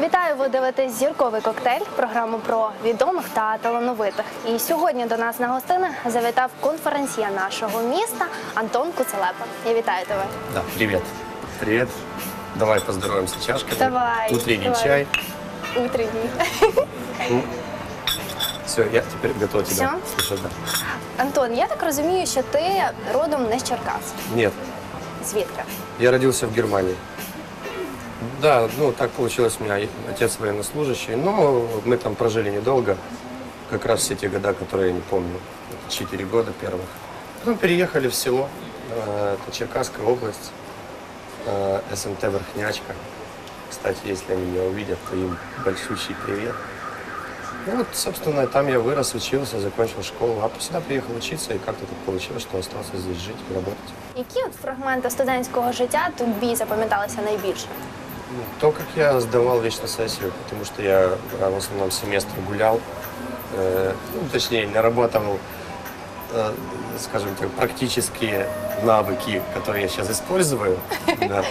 Вітаю, ви дивитесь зірковий коктейль, програму про відомих та талановитих. І сьогодні до нас на гостини завітав конференція нашого міста Антон Куцелепа. Я вітаю тебе. Да, привет. Привет. Давай поздороваемся чашкой. Давай, Утренний давай. чай. Утренній. Все, я теперь готов тебя. Всё? Слушай, да. Антон, я так розумію, що ти родом не з Черкас. Нет, Звідки? я родился в Германии. Да, ну так получилось у меня и отец военнослужащий, но мы там прожили недолго, как раз все те года, которые я не помню, Это четыре года первых. Потом переехали в село, э, это Черкасская область, э, СМТ Верхнячка. Кстати, если они меня увидят, то им большущий привет. Ну вот, собственно, там я вырос, учился, закончил школу, а сюда приехал учиться, и как-то так получилось, что остался здесь жить и работать. Які от фрагменти студентського життя тобі запам'яталися найбільше? Ну, То, как я сдавал вечно сессию, потому что я э, в основном семестр гулял, э, ну, точнее, нарабатывал, э, скажем так, практические навыки, которые я сейчас использую, да.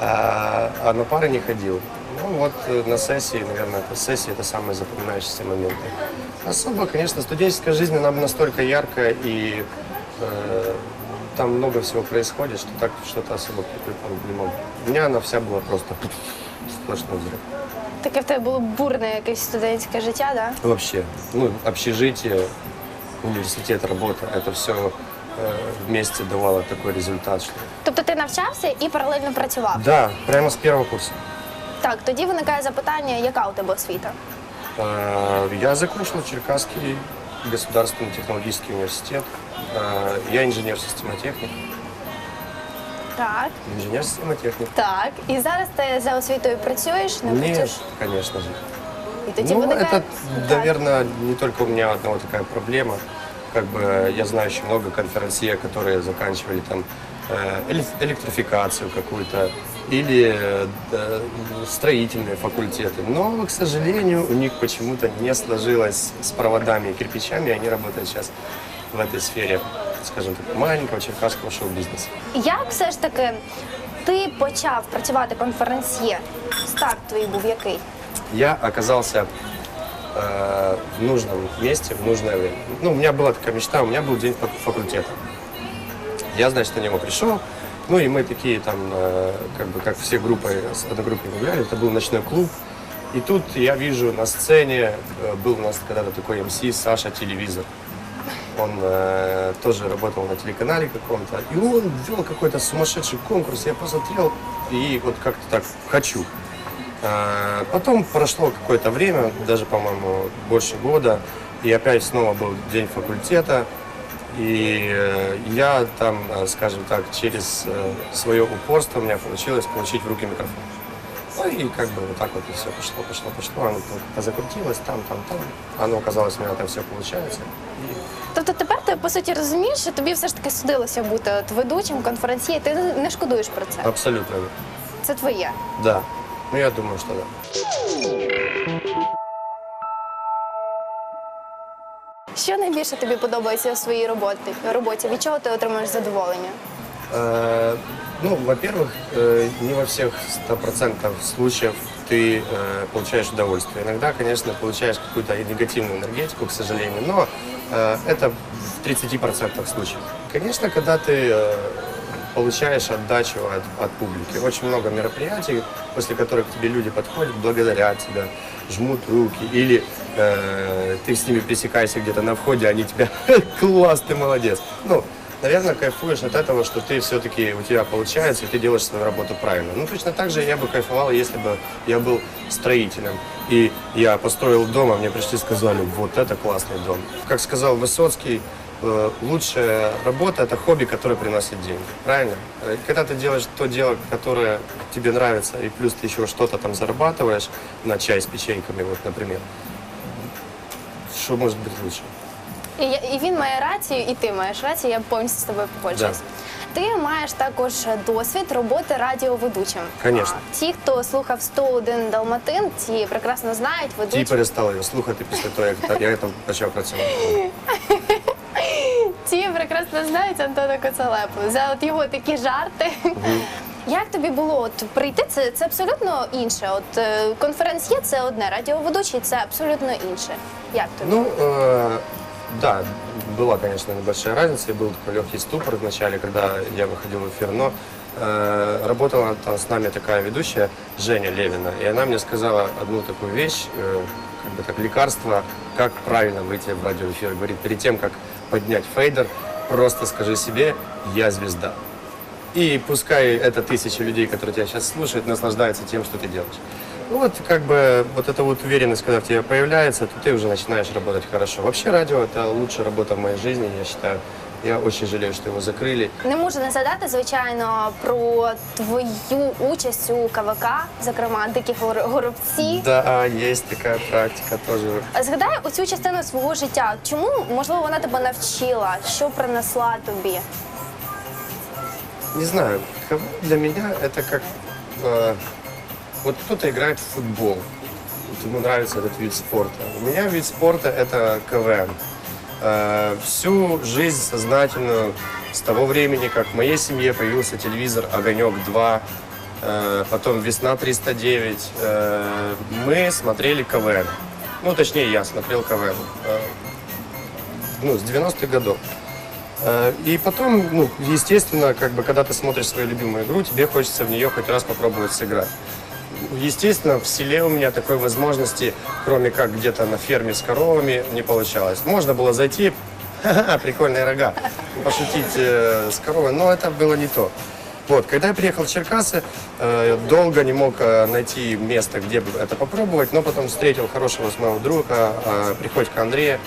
а, а на пары не ходил. Ну вот э, на сессии, наверное, это сессия это самые запоминающиеся моменты. Особо, конечно, студенческая жизнь, она настолько яркая и э, там много всего происходит, что так что-то особо припомнить не могу. У меня она вся была просто сплошной взрыв. Таке в тебе було бурне якесь студентське життя, да? Вообще, ну, общежитие, университет, работа, это все вместе давало такой результат, что... Тобто ти навчався і паралельно працював. Да, прямо с первого курса. Так, тоді виникає запитання, яка у тебе освіта? Э, Я закончил Черкасский государственный технологический университет. Э, Я инженер-системотехник. Так, Инженер-системотехник. так. І зараз ти за освітою працюєш, не Нет, працюєш? конечно же. І тоді Ну, виникає это, Так. наверное, не только у меня одного такая проблема. Как бы я знаю еще много конференций, которые заканчивали там э, эле- электрификацию какую-то или э, да, строительные факультеты. Но, к сожалению, у них почему-то не сложилось с проводами и кирпичами. и Они работают сейчас в этой сфере, скажем так, маленького черкасского шоу-бизнеса. Як все ж таки ти почав працювати конференсьє? Старт твій був який? я оказался э, в нужном месте в нужное время. Ну, у меня была такая мечта, у меня был день фак- факультета. Я, значит, на него пришел, ну и мы такие там, э, как бы, как все группы, с одногруппниками гуляли, это был ночной клуб. И тут я вижу на сцене, э, был у нас когда-то такой МС Саша Телевизор. Он э, тоже работал на телеканале каком-то. И он вел какой-то сумасшедший конкурс. Я посмотрел и вот как-то так хочу. А, Потом прошло какое-то время, даже, по-моему, больше года, и опять снова был день факультета, и э, я там, э, скажем так, через э, свое упорство у меня получилось получить в руки микрофон. Ну и как бы вот так вот и все пошло, пошло, пошло, оно как-то закрутилось там, там, там, оно оказалось, у меня там все получается. И Тобто тепер ти по суті розумієш, що тобі все ж таки судилося бути от ведучим конференції, ти не шкодуєш про це. абсолютно, Це твоє. да. Ну я думаю, что да. Що найбільше тобі подобається у своїй роботі? роботі? Від чого ти отримуєш задоволення? Э, Ну, во-первых, э, не во всех 100% случаев ты э, получаешь удовольствие. Иногда, конечно, получаешь какую-то и негативную энергетику, к сожалению, но э, это в 30% случаев. Конечно, когда ты э, получаешь отдачу от, от публики. Очень много мероприятий, после которых к тебе люди подходят, благодарят тебя, жмут руки, или э, ты с ними пересекаешься где-то на входе, они тебя класс, ты молодец. Ну, наверное, кайфуешь от этого, что ты все-таки у тебя получается, и ты делаешь свою работу правильно. Ну, точно так же я бы кайфовал, если бы я был строителем. И я построил дом, а мне пришли и сказали, вот это классный дом. Как сказал Высоцкий, лучшая работа – это хобби, которое приносит деньги. Правильно? Э, Когда ты делаешь то дело, которое тебе нравится, и плюс ты еще что-то там зарабатываешь на чай с печеньками, вот, например, что может быть лучше? І, я- і він має рацію, і ти маєш рацію, я повністю з тобою погоджуюсь. Ти маєш також досвід роботи радіоведучим. Конечно. А, Ті, хто слухав 101 Далматин, ті прекрасно знають, Ті ведуть перестали його слухати після того, як я там почав працювати. ті прекрасно знають Антона Коцелепу. За от його такі жарти. Як тобі було от прийти? Це, це абсолютно інше. От е, конференція це одне, радіоведучий це абсолютно інше. Як тобі? Ну, э, да, была, конечно, небольшая разница, и был такой легкий ступор вначале, когда я выходил в эфир, но э, работала там с нами такая ведущая, Женя Левина, и она мне сказала одну такую вещь, э, как бы как лекарство, как правильно выйти в радиоэфир. Говорит, перед тем, как поднять фейдер, просто скажи себе «я звезда». И пускай это тысячи людей, которые тебя сейчас слушают, наслаждаются тем, что ты делаешь. Ну вот как бы вот эта вот уверенность, когда в тебе появляется, то ты уже начинаешь работать хорошо. Вообще радио это лучшая работа в моей жизни, я считаю. Я очень жалею, что его закрыли. Не можу не згадати, звичайно, про твою участь у КВК, зокрема дикі гор- горобці. Да, есть такая практика тоже. Згадай оцю частину свого життя. Чому можливо вона тебе навчила? Що принесла тобі? Не знаю, КВН для меня это как... э, вот кто-то играет в футбол, вот ему нравится этот вид спорта. У меня вид спорта это КВН. Э, всю жизнь сознательную, с того времени, как в моей семье появился телевизор «Огонек 2», э, потом «Весна 309», э, мы смотрели КВН. Ну, точнее, я смотрел КВН. э, ну, с 90-х годов. И потом, ну, естественно, как бы, когда ты смотришь свою любимую игру, тебе хочется в нее хоть раз попробовать сыграть. Естественно, в селе у меня такой возможности, кроме как где-то на ферме с коровами, не получалось. Можно было зайти, прикольные рога, пошутить э, с коровой, но это было не то. Вот, когда я приехал в Черкасы, э, долго не мог э, найти место, где бы это попробовать, но потом встретил хорошего моего друга, э, Приходько Андрея,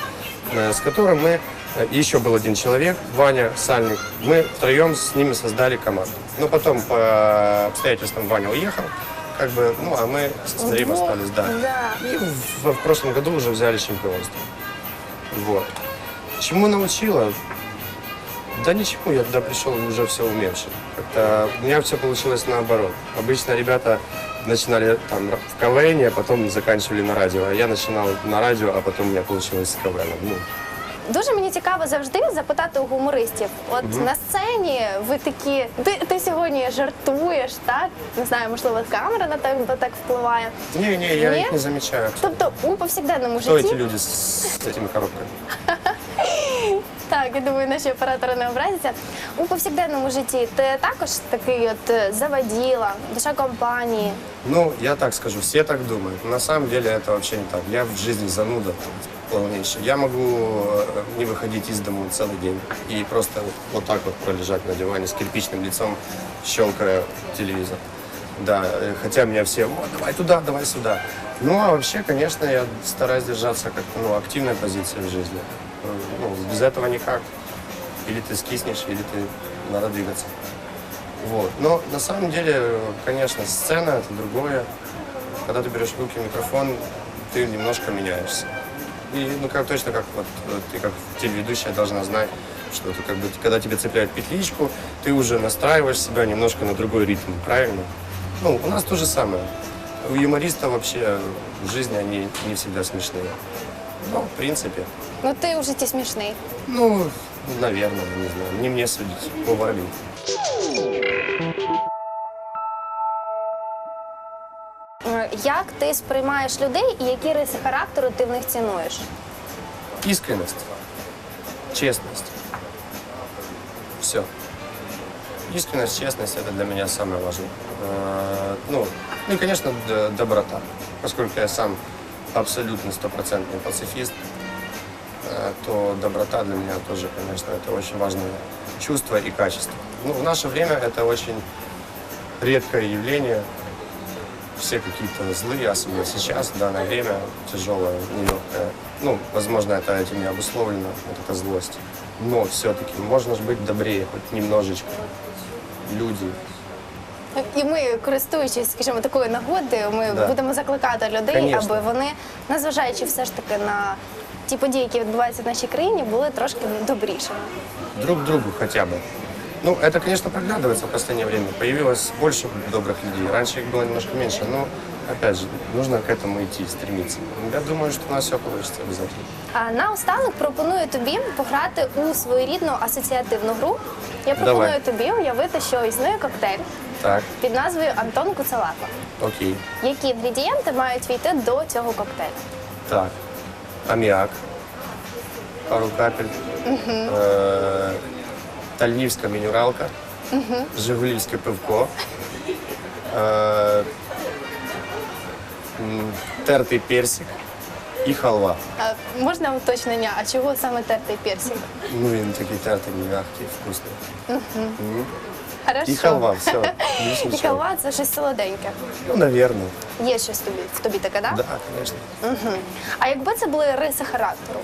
э, с которым мы, э, еще был один человек, Ваня Сальник, мы втроем с ними создали команду. Но потом по обстоятельствам Ваня уехал, как бы, ну, а мы с Вот, остались, да. да. И в, в прошлом году уже взяли чемпионство. Вот. Чему научила? Да ничему, я туда пришел уже все умевший. Как-то у меня все получилось наоборот. Обычно ребята начинали там в КВН, а потом заканчивали на радио. А я начинал на радио, а потом у меня получилось с КВН. Ну, Дуже мені цікаво завжди запитати у гумористів. От на сцені ви такі, ти, ти сьогодні жартуєш, так? Не знаю, можливо, камера на тебе так впливає. не-не, я Не? их не замечаю. Тобто у повсякденному Кто эти житті, люди с, с этими коробками? так, я думаю, наші оператори не образяться. У повсякденному житті ти також такий от е, заводіла, душа компанії. Ну, я так скажу, все так думают. На самом деле это вообще не так. Я в жизни зануда полнейший. Я могу э, не выходить из дома целый день и просто вот так вот пролежать на диване с кирпичным лицом, щелкая телевизор. Да, э, хотя меня все, «О, давай туда, давай сюда. Ну, а вообще, конечно, я стараюсь держаться как ну, активной позиции в жизни. Ну, без этого никак. Или ты скиснешь, или ты надо двигаться. Вот. Но на самом деле, конечно, сцена это другое. Когда ты берешь в руки микрофон, ты немножко меняешься. И ну как точно как вот ты как телеведущая должна знать, что ты как бы когда тебе цепляют петличку, ты уже настраиваешь себя немножко на другой ритм, правильно? Ну, у нас то же самое. У юмористов вообще в жизни они не всегда смешные. Ну, в принципе, Ну ти у житті смішний. ну, наверное, не знаю, не мне судить, по Е, Як ти сприймаєш людей і які риси характеру ти в них цінуєш? Искренность, честность. Все. Искренность, честность – это для меня самое важное. Э, Ну, ну и, конечно, д- доброта. Поскольку я сам абсолютно стопроцентный пацифист, э, то доброта для меня тоже, конечно, это очень важное чувство и качество. Ну, в наше время это очень редкое явление. Все какие-то злые, особенно сейчас, в данное время, тяжелое, нелегкое. Ну, возможно, это этим не обусловлено, вот эта злость. Но все-таки можно же быть добрее, хоть немножечко. Люди. І ми, користуючись, скажімо, такою нагодою, ми Да. будемо закликати людей, Конечно. аби вони, незважаючи все ж таки на ті події, які відбуваються в нашій країні, були трошки добрішими. Друг другу хотя бы. Ну, это, конечно, проглядывается в последнее время. Появилось больше добрых людей. Раньше их было немножко меньше, но, опять же, нужно к этому идти, стремиться. Я думаю, что у нас все получится обязательно. А наостанок пропоную тобі пограти у своєрідну асоціативну гру. Я пропоную Давай. тобі уявити, що існує коктейль так, під назвою Антон Куцелепа. окей. Які інгредієнти мають війти до цього коктейлю? Так, аммиак, пару капель, э, тальнівська мінералка, жигулівське пивко, м, тертий персик і халва. А, можна уточнення, а чого саме тертий персик? Ну, він такий тертий, м'який, вкусний. Хорошо. І халва, все. більш І нічого. халва це щось солоденьке. Ну, наверное. Є щось тобі в тобі таке, да? Да, конечно. А якби це були риси характеру?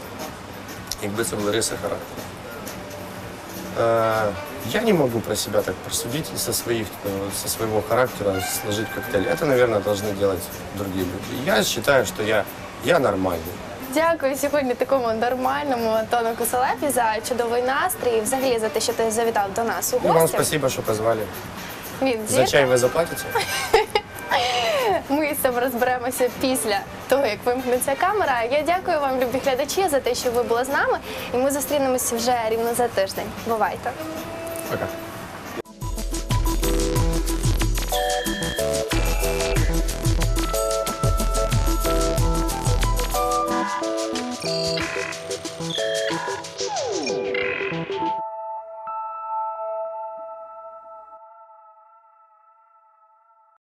Якби це були риси характеру. Э, я не могу про себя так просудить и со, своих, э, со своего характера сложить коктейль. Это, наверное, должны делать другие люди. Я считаю, что я, я нормальный. Дякую сьогодні такому нормальному Антону Куселепі за чудовий настрій і взагалі за те, що ти завітав до нас у И вам гості. спасибо, что позвали. Він За чай вы заплатите? Ми з цим розберемося після того, як вимкнеться камера. Я дякую вам, любі глядачі, за те, що ви були з нами. І ми зустрінемося вже рівно за тиждень. Бувайте! Пока.